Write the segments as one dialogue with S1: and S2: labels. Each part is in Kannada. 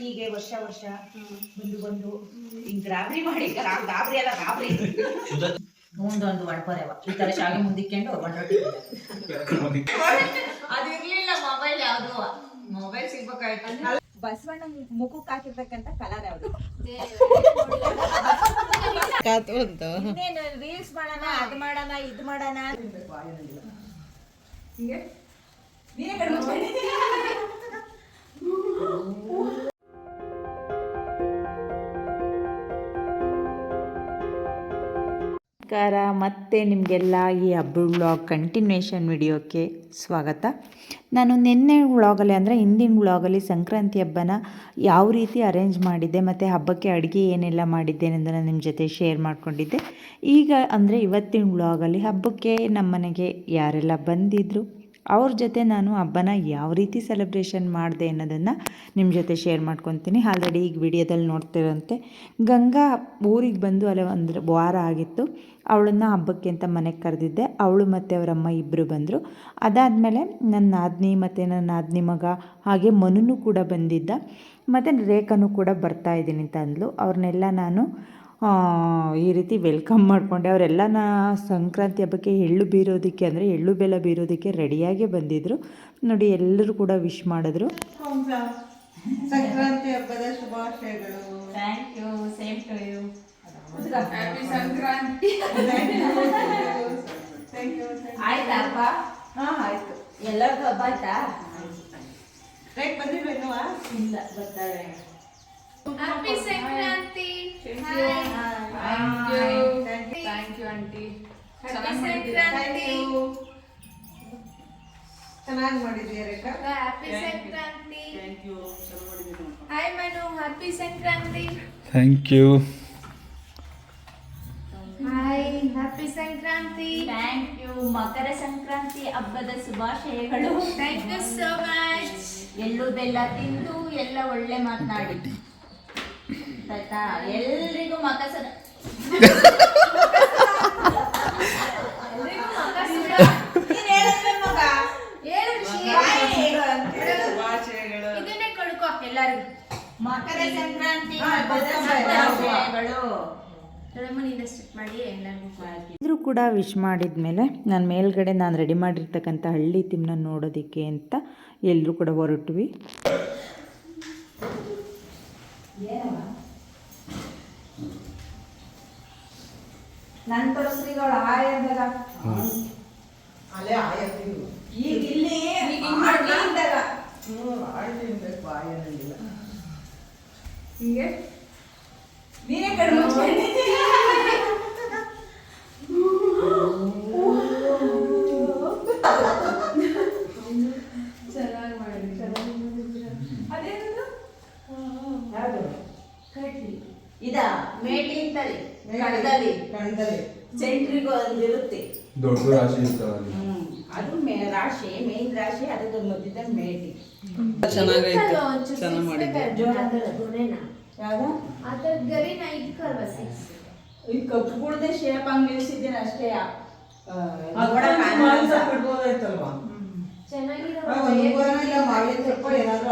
S1: ಹೀಗೆ ವರ್ಷ ವರ್ಷ ಬಂದು ಬಂದು ಹಿಂಗ್ ಗಾಬರಿ ಮಾಡಿ ಗಾಬ್ರಿ ಅಲ್ಲ ಗಾಬರಿ. ಮುಂದೊಂದು ಒಡ್ಪರೆವ ಈ ತರ ಶಾಲೆ ಮುಂದಿಕ್ಕೊಂಡು ಅದು ಇರ್ಲಿಲ್ಲ ಮೊಬೈಲ್ ಯಾವ್ದು. ಮೊಬೈಲ್ ಸಿಗ್ಬೇಕಾಯ್ತು.
S2: ಬಸವಣ್ಣ ಮುಖಕ್ಕೆ ಹಾಕಿರ್ತಕ್ಕಂತ ಕಲರ್ ಯಾವ್ದು? ರೀಲ್ಸ್ ಮಾಡೋಣ ಅದ್ ಮಾಡೋಣ ಇದ್ ಮಾಡೋಣ ನೀನೇ ಕಡಿಮೆ
S3: ನಮಸ್ಕಾರ. ಮತ್ತೆ ನಿಮಗೆಲ್ಲ ಈ ಹಬ್ಬ ವ್ಲಾಗ್ ಕಂಟಿನ್ಯೂಷನ್ ವಿಡಿಯೋಕ್ಕೆ ಸ್ವಾಗತ. ನಾನು ನಿನ್ನೆ ವ್ಲಾಗಲ್ಲಿ ಅಂದರೆ ಹಿಂದಿನ ವ್ಲಾಗಲ್ಲಿ ಸಂಕ್ರಾಂತಿ ಹಬ್ಬನ ಯಾವ ರೀತಿ ಅರೇಂಜ್ ಮಾಡಿದ್ದೆ, ಮತ್ತು ಹಬ್ಬಕ್ಕೆ ಅಡುಗೆ ಏನೆಲ್ಲ ಮಾಡಿದ್ದೇನೆ ನಾನು ನಿಮ್ಮ ಜೊತೆ ಶೇರ್ ಮಾಡಿಕೊಂಡಿದ್ದೆ. ಈಗ ಅಂದರೆ ಇವತ್ತಿನ ವ್ಲಾಗಲ್ಲಿ ಹಬ್ಬಕ್ಕೆ ನಮ್ಮನೆಗೆ ಯಾರೆಲ್ಲ ಬಂದಿದ್ದರು ಅವ್ರ ಜೊತೆ ನಾನು ಹಬ್ಬನ ಯಾವ ರೀತಿ ಸೆಲೆಬ್ರೇಷನ್ ಮಾಡಿದೆ ಅನ್ನೋದನ್ನು ನಿಮ್ಮ ಜೊತೆ ಶೇರ್ ಮಾಡ್ಕೊತೀನಿ. ಆಲ್ರೆಡಿ ಈಗ ವಿಡಿಯೋದಲ್ಲಿ ನೋಡ್ತಿರಂತೆ. ಗಂಗಾ ಊರಿಗೆ ಬಂದು ಅಲ್ಲೇ ಒಂದು ವಾರ ಆಗಿತ್ತು. ಅವಳನ್ನು ಹಬ್ಬಕ್ಕೆ ಅಂತ ಮನೆಗೆ ಕರೆದಿದ್ದೆ. ಅವಳು ಮತ್ತು ಅವರಮ್ಮ ಇಬ್ಬರು ಬಂದರು. ಅದಾದಮೇಲೆ ನನ್ನ ನಾದಿನಿ ಮತ್ತು ನನ್ನ ನಾದ್ನಿ ಮಗ ಹಾಗೆ ಮನುನು ಕೂಡ ಬಂದಿದ್ದ. ಮತ್ತು ರೇಖನೂ ಕೂಡ ಬರ್ತಾ ಇದ್ದೀನಿ ಅಂತ ಅಂದ್ಲು ಅವ್ರನ್ನೆಲ್ಲ ನಾನು ಈ ರೀತಿ ವೆಲ್ಕಮ್ ಮಾಡಿಕೊಂಡೆ. ಅವರೆಲ್ಲ ನಾ ಸಂಕ್ರಾಂತಿ ಹಬ್ಬಕ್ಕೆ ಎಳ್ಳು ಬೀರೋದಕ್ಕೆ ಅಂದರೆ ಎಳ್ಳು ಬೆಲ್ಲ ಬೀರೋದಕ್ಕೆ ರೆಡಿಯಾಗೇ ಬಂದಿದ್ದರು ನೋಡಿ ಎಲ್ಲರೂ ಕೂಡ ವಿಶ್ ಮಾಡಿದ್ರು.
S4: ಸಂಕ್ರಾಂತಿ ಹಬ್ಬದ ಶುಭಾಶಯಗಳು.
S1: Thank you same to you ಆಯ್ತಾ ಹಬ್ಬ
S2: ಹಾ ಆಯ್ತು. ಎಲ್ಲರಿಗೂ ಹಬ್ಬ ಆಯ್ತಾ?
S4: ರೇಟ್ ಬಂದಿಲ್ವೇನುವಾ
S1: ಇಲ್ಲ ಬರ್ತಾಳೆ
S5: happy Sankranti
S4: thank you thank you aunty
S5: happy Sankranti
S4: ಚೆನ್ನಾಗಿ ಮಾಡಿದ್ಯಾ Rekha?
S5: Happy Sankranti hi Manu happy Sankranti
S6: thank you
S5: hi happy Sankranti
S1: thank you Makara Sankranti ಹಬ್ಬದ ಶುಭಾಶಯಗಳು.
S5: ಥ್ಯಾಂಕ್ ಯು ಸೋ ಮಚ್
S1: ಎಲ್ಲೂ ಬೆಲ್ಲ ತಿಂದು ಎಲ್ಲ ಒಳ್ಳೆ ಮಾತನಾಡಿ. ಎಲ್ರಿಗೂ
S5: ಎಲ್ಲರಿಗೂ
S1: ಮಕರ ಸಂಕ್ರಾಂತಿ
S3: ಎಲ್ಲರೂ ಕೂಡ ವಿಶ್ ಮಾಡಿದ್ಮೇಲೆ ನಾನು ಮೇಲ್ಗಡೆ ನಾನು ರೆಡಿ ಮಾಡಿರ್ತಕ್ಕಂಥ ಹಳ್ಳಿ ತಿಮ್ಮನ ನೋಡೋದಕ್ಕೆ ಅಂತ ಎಲ್ಲರೂ ಕೂಡ ಹೊರಟ್ವಿ.
S2: ನನ್ ಶ್ರೀಗಳು ಹಾಯ್ ಅಂದಾಗ
S4: ಅಲ್ಲೇ ಆಯತ್ತೀವಿ
S2: ಈಗ ಇಲ್ಲಿ ಅಂದಾಗ ಹಿಂಗೆ? ನೀನೇ ಕಡಿಮೆ ಮಾಡಿ. ಅದೇನದು ಯಾವುದು
S1: ಕಡ್ಲಿ ಇದ ಮೇಟಿ ಅಂತಲ್ಲಿ ಕಡದಲ್ಲಿ
S4: ಕಣದಲ್ಲಿ
S1: ಸೆಂಟ್ರಿಗೂ ಒಂದು ಇರುತ್ತೆ
S6: ದೊಡ್ಡ ರಾಶಿ ಇರ್ತಾವಲ್ಲಿ.
S1: ಹ್ಮ್. ಅದು ಮೇ ರಾಶಿ ಮೇನ್ ರಾಶಿ ಅದಕ್ಕೆ ಮಧ್ಯದ ಮೇಟಿ.
S4: ಚೆನ್ನಾಗೈತೆ. ಚೆನ್ನಾಗಿ ಮಾಡಿದ್ದೆ
S1: ಯಾವ್ದು?
S5: ಅದ್ರ
S1: ಈ ಕಪ್ಪುಗಳ್ದೆ ಶೇಪ್ ಹಂಗ್ ನಿಲ್ಸಿದ್ದೀನಿ ಅಷ್ಟೇ. ಆ, ನೋಡಕ್ ಆಗಲ್ಲ.
S4: ಒಂದು ಇಲ್ಲ ಮಾವಿನ ಏನಾದ್ರೂ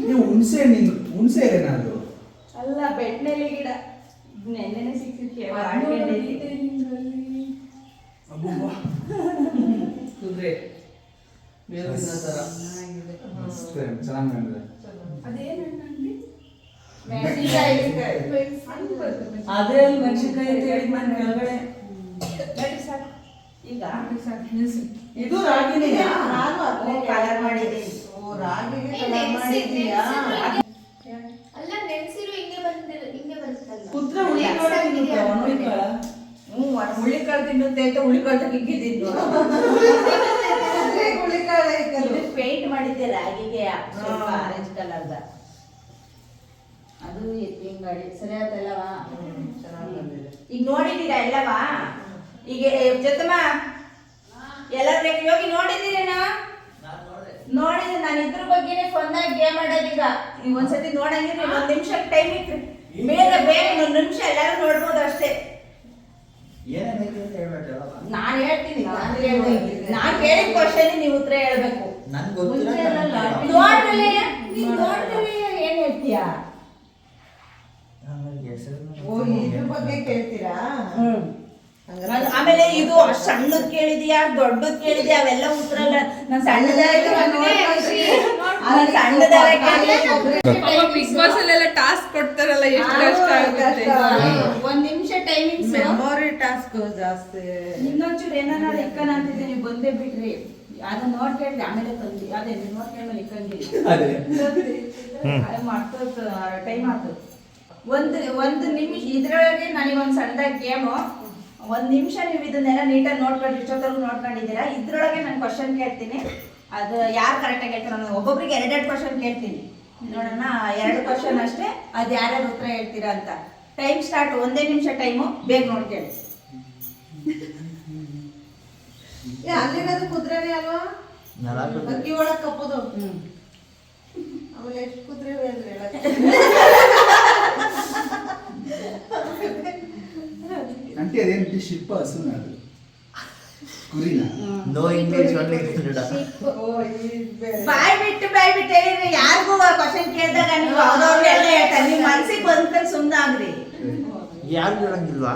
S6: ನೀವು ಹುಣಸೆ ಹಣ್ಣಿನ ಹುಣಸೆ ಏನಾದ್ರು
S1: ಅಲ್ಲ ಬೆಣ್ಣೆಲೆ ಗಿಡ. ನೆನ್ನೆನೆ ಸಿಕ್ಕಿದ್ಕೆ
S4: ಮೇಲಿನ ಥರ
S6: ಅಷ್ಟೇ ಚೆನ್ನಾಗಿ ಮಾಡಿದೆ
S4: ಅದೇ ಅಲ್ಲಿ ಮೆಣಸಿನ್ಕಾಯಿ. ಅಂತ ಹೇಳಿದ್ ನಾನು ಕೆಳಗಡೆ
S1: ಈಗ?
S4: ಇದು ರಾಗಿನೇ.
S1: ನಾನು ಅದನ್ನೇ ಕಲರ್ ಮಾಡಿದ್ದೀನಿ.
S4: ಓ ರಾಗಿಗೆ ಕಲರ್ ಮಾಡಿದ್ದೀಯಾ?
S5: ಅಲ್ಲ ನೆನ್ಸಿರು ಹಿಂಗೆ ಬಂದಿರ ಹಿಂಗೆ ಬರುತ್ತಲ್ಲ
S4: ಹುಳಿಕಾಳು ತಿನ್ನುತ್ತೆ
S1: ಹ್ಞೂ ಅಂತ ಹುಳಿಕಾಳು
S4: ಐತಲ್ಲ
S1: ಇದು ಪೇಂಟ್ ಮಾಡಿದ್ದೆ ರಾಗಿಗೆ ಸ್ವಲ್ಪ
S4: ಕಲರ್
S1: ಆರೆಂಜ್ ಕಲರ್ದ ಅದು ಎತ್ತಿನ ಮಾಡಿ ಸರಿ ಆಯ್ತಲ್ಲವಾ? ಈಗ ನೋಡಿದ್ದೀರಾ ಎಲ್ಲವಾ? ಈಗ ಏ, ಜೊತೆಮ ಬೇಕು? ಯೋಗಿ ನೋಡಿದ್ದೀರೇನ? ನೋಡಿದ್ರೆ ನಾನು ಇದ್ರ ಬಗ್ಗೆನೇ ಫೋನ್ನಾಗ ಗೇಮ್ ಆಡೋದೀಗ. ನೀವು ಒಂದ್ಸತಿ ನೋಡಂಗಿದ್ರೆ ಒಂದ್ ನಿಮಿಷ ಟೈಮ್ ಇತ್ತು ಬೇಗ ಬೇಗ ಒಂದ್ ನಿಮಿಷ ಎಲ್ಲರೂ ನೋಡ್ಬೋದು ಅಷ್ಟೇ.
S7: ನಾನು ಅಂತ ಹೇಳ್ಬೇಕಲ್ಲ
S1: ನಾನ್ ಹೇಳ್ತೀನಿ. ನಾನ್. ನಾನ್ ಕೇಳಿದ ಕ್ವಶನ್ ನೀವು ಉತ್ತರ ಹೇಳ್ಬೇಕು
S7: ನನ್ಗೆ ಗೊತ್ತಿಲ್ಲ
S1: ನೋಡ್ಮೇಲೆ ಕೇಳ್ತೀಯಾ
S4: ಓ ಇದ್ರ ಬಗ್ಗೆ ಕೇಳ್ತೀರಾ
S1: ಹ್ಮ್ ಆಮೇಲೆ ಇದು ಸಣ್ಣದ್ ಕೇಳಿದ್ಯಾ ದೊಡ್ಡದ್ ಕೇಳಿದ್ಯಾ ಅವೆಲ್ಲ ಉತ್ತರ ನಾನ್ ಸಣ್ಣದಾಗಿ ನಾನ್ ಸಣ್ಣದಾಗಿ
S8: ಬಿಗ್ ಬಾಸ್ ಅಲ್ಲೆಲ್ಲ ಟಾಸ್ಕ್ ಕೊಡ್ತಾರಲ್ಲ ಎಷ್ಟು ಕಷ್ಟ ಆಗುತ್ತೆ
S5: ಒಂದ್ ನಿಮಿಷ ಟೈಮಿಂಗ್ಸ್
S4: ಮೆಮೊರಿ ಟಾಸ್ಕ್ ಜಾಸ್ತಿ.
S1: ಇನ್ನೊಂಚೂರು ಏನಾರ ಇಕ್ಕನ ಅಂತಿದ್ದೆ ನೀವು ಬಂದೇ ಬಿಡ್ರಿ ಅದನ್ನ ನೋಡ್ಕೊಂಡ್ರಿ ಆಮೇಲೆ ತಂದಿ. ಅದೇ ನೀವು ಕೇಳಿ ಇಕ್ಕಂಗಿಲ್ಲ ಮಾಡ್ತದ ಟೈಮ್ ಆಗ್ತದ ಒಂದ್ ಒಂದು ನಿಮಿಷ ಇದ್ರೊಳಗೆ ನನಗೆ ಒಂದು ಸಣ್ಣದಾಗಿ ಗೇಮು ಒಂದ್ ನಿಮಿಷ ನೀವು ಇದನ್ನೆಲ್ಲ ನೀಟಾಗಿ ನೋಡ್ಕೊಂಡು ಇಷ್ಟೊತ್ತವರೆಗೂ ನೋಡ್ಕೊಂಡಿದ್ದೀರಾ? ಇದ್ರೊಳಗೆ ನಾನು ಕ್ವಶನ್ ಕೇಳ್ತೀನಿ. ಅದು ಯಾರು ಕರೆಕ್ಟಾಗಿ ಹೇಳ್ತಾರೆ? ನಾನು ಒಬ್ಬೊಬ್ರಿಗೆ ಎರಡೆರಡು ಕ್ವಶನ್ ಕೇಳ್ತೀನಿ. ನೋಡೋಣ ಎರಡು ಕ್ವಶನ್ ಅಷ್ಟೇ. ಅದ್ ಯಾರ್ಯಾರು ಉತ್ತರ ಹೇಳ್ತೀರಾ ಅಂತ. ಟೈಮ್ ಸ್ಟಾರ್ಟ್ ಒಂದೇ ನಿಮಿಷ ಟೈಮು ಬೇಗ ನೋಡ್ಕೊಳ್ಳಿ
S4: ಏ ಅಲ್ಲಿರೋದು ಕುದುರೆನೇ ಅಲ್ವಾ?
S7: ನಾಲ್ಕು
S4: ಅಕ್ಕಿ ಒಳಗ್ ಕಪ್ಪದು. ಆಮೇಲೆ ಎಷ್ಟು ಕುದುರೆ ಅಂದ್ರೆ
S6: ಅಂಟಿ ಅದೇನು ಶಿಲ್ಪ ಹಸುನ ಅದು. ಕುರಿನ.
S7: ನೋ ಇಂಗ್ಲಿಷ್ ಒನ್ಲಿ ಕನ್ನಡ
S1: ಬಾಯ್ ಬಿಟ್ಟು ಬಾಯ್ ಬಿಟ್ಟು ಯಾರಿಗೂ ಕ್ವಶನ್ ಕೇಳಿದಾಗ ನೀವು ಅವ್ರವ್ರಿಗೆ ಎಲ್ಲ ಹೇಳ್ತಾರೆ ನಿಮ್ಮ ಮನ್ಸಿಗೆ ಬಂದ್ರೆ ಸುಮ್ಮನೆ ಆಗ್ರಿ
S7: ಯಾರು ಹೇಳಂಗಿಲ್ವಾ?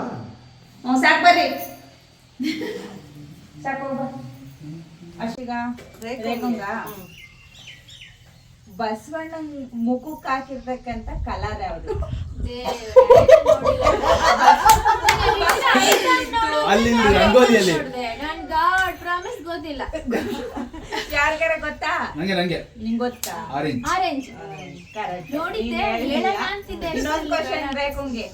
S1: ಹ್ಞೂ ಸಾಕು ಬರ್ರಿ. ಸಾಕು. ಅಷ್ಟೀಗ ಬಸವಣ್ಣ ಮುಖಕ್ಕೆ ಹಾಕಿರ್ಬೇಕಂತ ಕಲರ್ ಯಾವುದು?
S6: ಅಲ್ಲಿ ರಂಗೋಲಿಯಲ್ಲಿ
S5: ನನ್ ಗಾಡ್ ಪ್ರಾಮಿಸ್ ಗೊತ್ತಿಲ್ಲ.
S1: ಯಾರಿಗಾರ ಗೊತ್ತಾ?
S6: ನಂಗೆ ನಂಗೆ.
S1: ನಿಂಗೆ ಗೊತ್ತಾ?
S6: ಆರೆಂಜ್
S5: ಆರೆಂಜ್
S1: ಕರೆಕ್ಟ್
S5: ನೋಡಿದ್ದೆ ಹೇಳೋಣ ಅಂತಿದ್ದೆ
S1: ಇನ್ನೊಂದು ಕ್ವಶನ್ ರೇಖಂಗೆ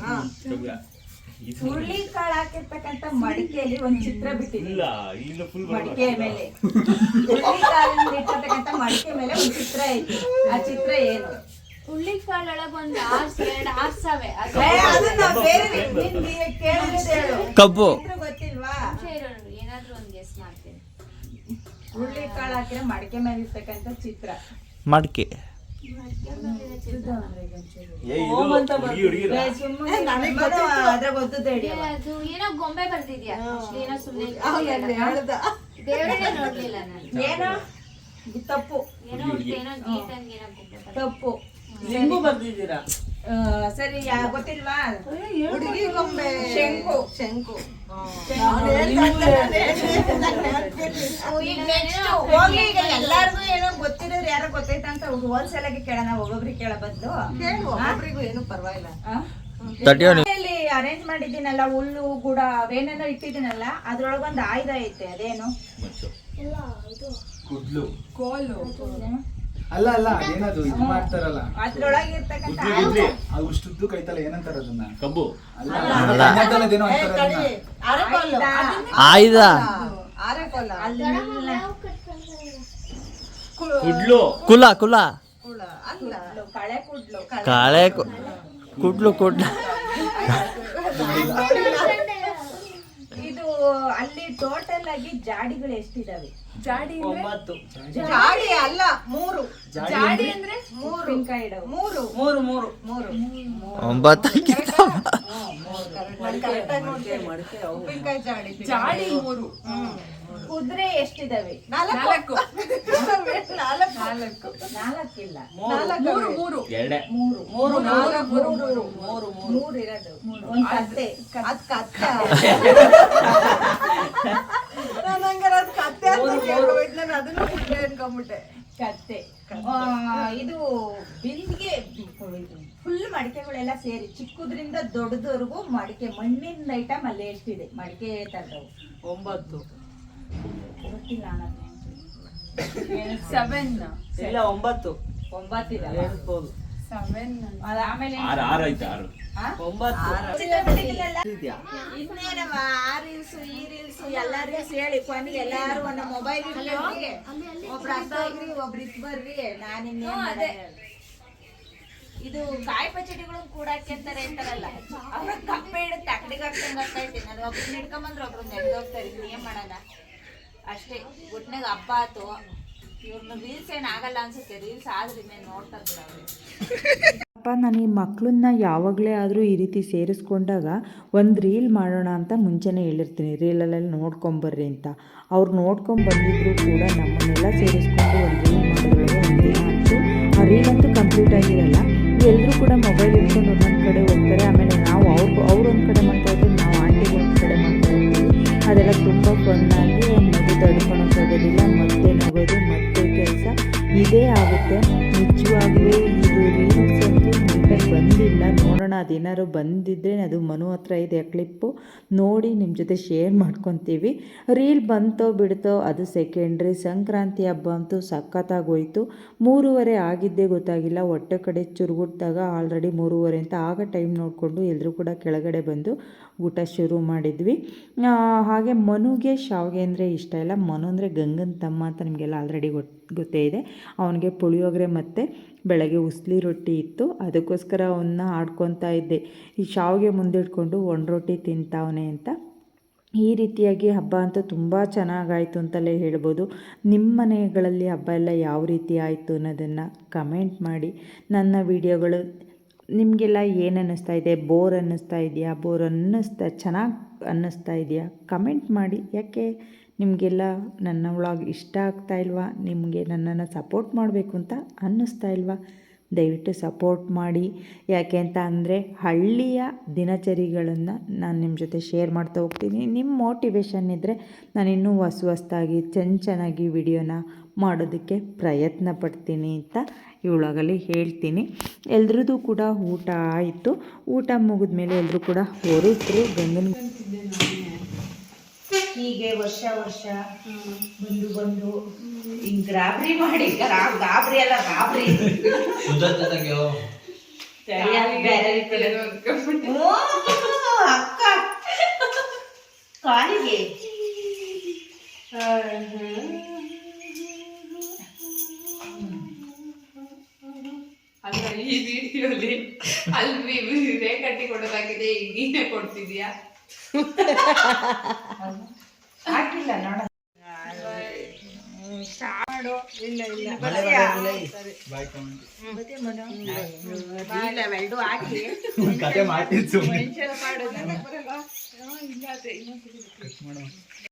S1: ಹುರುಳಿ ಕಾಳು ಹಾಕಿರ್ತಕ್ಕಂಥ ಮಡಿಕೆಯಲ್ಲಿ ಒಂದ್ ಚಿತ್ರ ಬಿಟ್ಟಿಲ್ಲ ಮಡಿಕೆ ಮೇಲೆ. ಹುರುಳಿ ಕಾಳಲ್ಲಿ ಇಟ್ಟಿರ್ತಕ್ಕಂಥ ಮಡಿಕೆ ಮೇಲೆ ಒಂದ್ ಚಿತ್ರ ಐತಿ. ಆ ಚಿತ್ರ ಏನು?
S5: ಹುಳ್ಳಿ ಕಾಳೊಳಗ್ ಒಂದ್ ಆರ್ಸ್ ಎರಡ್ ಆರ್ಸವೆ. ಅದು
S1: ಅದನ್ನ ಬೇರೆ ಹೇಳು.
S9: ಕಬ್ಬು.
S1: ಚಿತ್ರ ಗೊತ್ತಿಲ್ವಾ?
S5: ನಿಮಿಷ ಇರೋಣ ಏನಾದ್ರೂ ಒಂದ್ ಗೆಸ್ ಮಾಡ್ತೀನಿ.
S1: ಹುರುಳಿ ಕಾಳು ಹಾಕಿರೋ ಮಡಿಕೆ ಮೇಲೆ ಇರ್ತಕ್ಕಂಥ ಚಿತ್ರ.
S9: ಮಡಿಕೆ.
S5: ಅದು ಏನೋ ಗೊಂಬೆ ಏನೋ ದೇವರೇ ನೋಡ್ಲಿಲ್ಲ ನಾನು.
S1: ಏನೋ? ತಪ್ಪು.
S5: ಏನೋ ಏನೋ ಏನೋ
S1: ತಪ್ಪು.
S4: ನಿಮಗೂ ಬರ್ದಿದ್ದೀರಾ
S1: ಸರಿ ಯಾ- ಗೊತ್ತಿಲ್ವಾ?
S4: ಹುಡುಗಿ ಗೊಂಬೆ
S1: ಶಂಕು.
S4: ಶಂಕು.
S1: ಓ, ಈಗ ಎಲ್ಲಾರ್ಗೂ ಏನೋ ಗೊತ್ತಿರೋರು ಯಾರೋ ಗೊತ್ತೈತ ಅಂತ ಹೋಲ್ಸೇಲ್ ಆಗಿ ಕೇಳೋಣ ಒಬ್ಬೊಬ್ರಿಗೆ ಕೇಳೋ ಬದಲು
S4: ಕೇಳು ಏನು ಪರವಾಗಿಲ್ಲ.
S1: ಅರೇಂಜ್ ಮಾಡಿದ್ದೀನಲ್ಲ ಹುಲ್ಲು ಗುಡ ಅವೇನೇನೋ ಇಟ್ಟಿದ್ದೀನಲ್ಲ ಅದ್ರೊಳಗೊಂದು ಆಯುಧ ಐತೆ ಅದೇನು? ಕೋಲು.
S6: ಅಲ್ಲ ಅಲ್ಲ ಏನದು ಇದು ಮಾಡ್ತಾರಲ್ಲ.
S1: ಅದ್ರೊಳಗೆ ಇರ್ತಕ್ಕಂತ
S6: ಗುದ್ಲಿ ಗುದ್ಲಿ ಅದು ಉಷ್ಟುದ್ದು ಕೈತಲ್ಲ ಏನಂತಾರ ಅದನ್ನ? ಕಬ್ಬು. ಅಲ್ಲ ಕನ್ನಡದಲ್ಲದೇನೋ ಅಂತಾರ ಅದನ್ನ
S9: ಆಯ್ದ
S4: ಕುಡ್ಲು.
S1: ಅಲ್ಲ
S9: ಕುಲ ಕುಲ.
S4: ಅಲ್ಲ.
S1: ಕಳೆ ಕುಡ್ಲು
S9: ಕಾಳೆ ಕು- ಕುಡ್ಲು. ಕುಡ್ಲು.
S1: ಇದು ಅಲ್ಲಿ ಟೋಟಲ್ ಆಗಿ ಜಾಡಿಗಳು ಎಷ್ಟಿದಾವೆ?
S8: ಜಾಡಿ
S4: ಒಂಬತ್ತು. ಜಾಡಿ ಅಲ್ಲ ಮೂರು.
S8: ಜಾಡಿ ಅಂದ್ರೆ?
S1: ಮೂರು. ಇಡವು
S4: ಮೂರು. ಮೂರು ಮೂರು. ಮೂರು.
S9: ಒಂಬತ್ತು
S4: ಉಪ್ಪಿನಕಾಯಿ ಜಾಡಿ
S8: ಜಾಡಿ ಮೂರು.
S1: ಕುದುರೆ ಎಷ್ಟಿದಾವೆ?
S4: ನಾಲ್ಕು. ನಾಲ್ಕು. ನಾಲ್ಕು.
S1: ನಾಲ್ಕಿಲ್ಲ.
S8: ಮೂರು. ಮೂರು
S1: ಮೂರು.
S4: ಮೂರು. ನಾಲ್ಕು. ಮೂರು ಮೂರು. ಮೂರು
S1: ಒಂದ್ ಕತ್ತೆ.
S4: ಅದ್ ಕತ್ತೆ. ನಾನು ಹಂಗಾರೆ ಅದ್ ಕತ್ತೆ ಅಂತ ಕೇಳ್ಬಿಟ್ಟು ನಾನು ಅದನ್ನು ಅನ್ಕೊಂಬಿಟ್ಟೆ.
S1: ಕತ್ತೆ. ಆ, ಇದು ಬಿಂದಿಗೆ ಫುಲ್ ಮಡಿಕೆಗಳೆಲ್ಲ ಸೇರಿ ಚಿಕ್ಕದ್ರಿಂದ ದೊಡ್ಡದವರೆಗೂ ಮಡಿಕೆ ಮಣ್ಣಿನ ಐಟಮ್ ಅಲ್ಲಿ ಎಷ್ಟಿದೆ ಮಡಿಕೆ ತರದವು
S4: ಒಂಬತ್ತು.
S1: ಗೊತ್ತಿಲ್ಲ ನನಗೆ
S8: ಸೆವೆನ್
S4: ಇಲ್ಲ ಒಂಬತ್ತು.
S1: ಒಂಬತ್ತಿದೆ
S4: ಹೇಳ್ಬೋದು
S1: ಆ? ರೀಲ್ಸ್ ಈ ರೀಲ್ಸ್ ಹೇಳಿ ಎಲ್ಲಾರು ಒಂದು ಮೊಬೈಲ್ ಒಬ್ರು ಅರ್ಧ ಹೋಗ್ರಿ ಒಬ್ರು ಇದ್ ಬರ್ರಿ ನಾನು. ಇದು ಕಾಯಿ ಪಚಡಿಗಳು ಕೂಡ ಅಂತಾರೆ ಅಂತಾರಲ್ಲ ಅವ್ರ ಕಪ್ಪೆ ಹಿಡಿದು ತಕ್ಕಡಿಗೆ ಹಾಕ್ದಂಗ ಆಗ್ತೈತೆ ನಾನು ಒಬ್ರನ್ನ ಹಿಡ್ಕೊಂಬಂದ್ರೆ ಒಬ್ರು ನೆಡ್ದೋಗ್ತಾರೆ ಇನ್ನೇನ್ ಮಾಡೋಣ ಅಷ್ಟೇ ಒಟ್ನಾಗ ಹಬ್ಬ ಆತು
S3: ಅಪ್ಪ, ನಾನು ಈ ಮಕ್ಕಳನ್ನ ಯಾವಾಗಲೇ ಆದರೂ ಈ ರೀತಿ ಸೇರಿಸ್ಕೊಂಡಾಗ ಒಂದು ರೀಲ್ ಮಾಡೋಣ ಅಂತ ಮುಂಚೆನೇ ಹೇಳಿರ್ತೀನಿ. ರೀಲಲ್ಲೆಲ್ಲ ನೋಡ್ಕೊಂಬರ್ರಿ ಅಂತ. ಅವ್ರು ನೋಡ್ಕೊಂಬಂದಿದ್ರು ಕೂಡ ನಮ್ಮನ್ನೆಲ್ಲ ಸೇರಿಸ್ಕೊಂಡು ಒಂದು ರೀಲ್ ಮಾಡಿದ್ರೆ ಒಂದು ಆ ರೀಲ್ ಅಂತೂ ಕಂಪ್ಲೀಟ್ ಆಗಿರಲ್ಲ. ಎಲ್ಲರೂ ಕೂಡ ಮೊಬೈಲ್ ಇಟ್ಕೊಂಡು ಒಂದೊಂದು ಕಡೆ ಹೋಗ್ತಾರೆ. ಆಮೇಲೆ ನಾವು ಅದೇನಾದ್ರು ಬಂದಿದ್ದರೆ ಅದು ಮನು ಹತ್ರ ಇದೆ ಕ್ಲಿಪ್ಪು ನೋಡಿ ನಿಮ್ಮ ಜೊತೆ ಶೇರ್ ಮಾಡ್ಕೊತೀವಿ. ರೀಲ್ ಬಂತೋ ಬಿಡ್ತೋ ಅದು ಸೆಕೆಂಡ್ರಿ ಸಂಕ್ರಾಂತಿ ಹಬ್ಬ ಅಂತೂ ಸಖತ್ತಾಗೋಯ್ತು. ಮೂರುವರೆ ಆಗಿದ್ದೇ ಗೊತ್ತಾಗಿಲ್ಲ. ಹೊಟ್ಟೆ ಕಡೆ ಚುರುಗುಟ್ಟಾಗ ಆಲ್ರೆಡಿ ಮೂರುವರೆ ಅಂತ ಆಗ ಟೈಮ್ ನೋಡಿಕೊಂಡು ಎಲ್ಲರೂ ಕೂಡ ಕೆಳಗಡೆ ಬಂದು ಊಟ ಶುರು ಮಾಡಿದ್ವಿ. ಹಾಗೆ ಮನುಗೆ ಶಾವಿಗೆ ಅಂದರೆ ಇಷ್ಟ ಇಲ್ಲ. ಮನು ಅಂದರೆ ಗಂಗನ ತಮ್ಮ ಅಂತ ನಿಮಗೆಲ್ಲ ಆಲ್ರೆಡಿ ಗೊತ್ತು ಗೊತ್ತೇ ಇದೆ. ಅವನಿಗೆ ಪುಳಿಯೋಗರೆ ಮತ್ತು ಬೆಳಗ್ಗೆ ಉಸ್ಲಿ ರೊಟ್ಟಿ ಇತ್ತು. ಅದಕ್ಕೋಸ್ಕರ ಅವನ್ನ ಆಡ್ಕೊತಾ ಇದ್ದೆ. ಈ ಶಾವಿಗೆ ಮುಂದಿಟ್ಕೊಂಡು ಒಣ ರೊಟ್ಟಿ ತಿಂತಾವನೆ ಅಂತ. ಈ ರೀತಿಯಾಗಿ ಹಬ್ಬ ಅಂತೂ ತುಂಬ ಚೆನ್ನಾಗಾಯಿತು ಅಂತಲೇ ಹೇಳ್ಬೋದು. ನಿಮ್ಮ ಮನೆಗಳಲ್ಲಿ ಹಬ್ಬ ಎಲ್ಲ ಯಾವ ರೀತಿ ಆಯಿತು ಅನ್ನೋದನ್ನು ಕಮೆಂಟ್ ಮಾಡಿ. ನನ್ನ ವಿಡಿಯೋಗಳು ನಿಮಗೆಲ್ಲ ಏನು ಅನ್ನಿಸ್ತಾ ಇದೆ? ಬೋರ್ ಅನ್ನಿಸ್ತಾ ಇದೆಯಾ? ಬೋರ್ ಅನ್ನಿಸ್ತಾ, ಚೆನ್ನಾಗಿ ಅನ್ನಿಸ್ತಾ ಇದೆಯಾ? ಕಮೆಂಟ್ ಮಾಡಿ. ಯಾಕೆ ನಿಮಗೆಲ್ಲ ನನ್ನ ವ್ಲಾಗ್ ಇಷ್ಟ ಆಗ್ತಾ ಇಲ್ವಾ? ನಿಮಗೆ ನನ್ನನ್ನು ಸಪೋರ್ಟ್ ಮಾಡಬೇಕು ಅಂತ ಅನ್ನಿಸ್ತಾ ಇಲ್ವಾ? ದಯವಿಟ್ಟು ಸಪೋರ್ಟ್ ಮಾಡಿ. ಯಾಕೆ ಅಂತ ಅಂದರೆ ಹಳ್ಳಿಯ ದಿನಚರಿಗಳನ್ನು ನಾನು ನಿಮ್ಮ ಜೊತೆ ಶೇರ್ ಮಾಡ್ತಾ ಹೋಗ್ತೀನಿ. ನಿಮ್ಮ ಮೋಟಿವೇಶನ್ ಇದ್ದರೆ ನಾನು ಇನ್ನೂ ಹೊಸ ಚೆನ್ನ ಚೆನ್ನಾಗಿ ವಿಡಿಯೋನ ಮಾಡೋದಕ್ಕೆ ಪ್ರಯತ್ನ ಪಡ್ತೀನಿ ಅಂತ ಈ ವ್ಲಾಗಲ್ಲಿ ಹೇಳ್ತೀನಿ. ಎಲ್ರದ್ದು ಕೂಡ ಊಟ ಆಯಿತು. ಊಟ ಮುಗಿದ ಮೇಲೆ ಎಲ್ಲರೂ ಕೂಡ ಹೊರಟರು. ಗಂಗನ
S1: ಹೀಗೆ ವರ್ಷ ವರ್ಷ ಬಂದು ಬಂದು ಹಿಂಗ್ ಗಾಬರಿ ಮಾಡಿ ಗಾಬರಿ ಅಲ್ಲ ಗಾಬರಿ. ಅಕ್ಕ. ಕಾಲಿಗೆ.
S8: ಅಲ್ಲ ಈ ವಿಡಿಯೋಲಿ ಅಲ್ಲಿ ರೇಖಟ್ಟಿ ಕೊಡೋದಾಗಿದೆ ಈಗ ನೀನೇ ಕೊಡ್ತಿದ್ಯಾ
S1: ಹಾಕಿಲ್ಲ ನೋಡ.
S6: ಕತೆ ಮಾಡ್ತಿದ್ದು ಸುಮ್ಮನೆ
S4: ಮಾಡೋದು.
S6: ಮಾಡುವ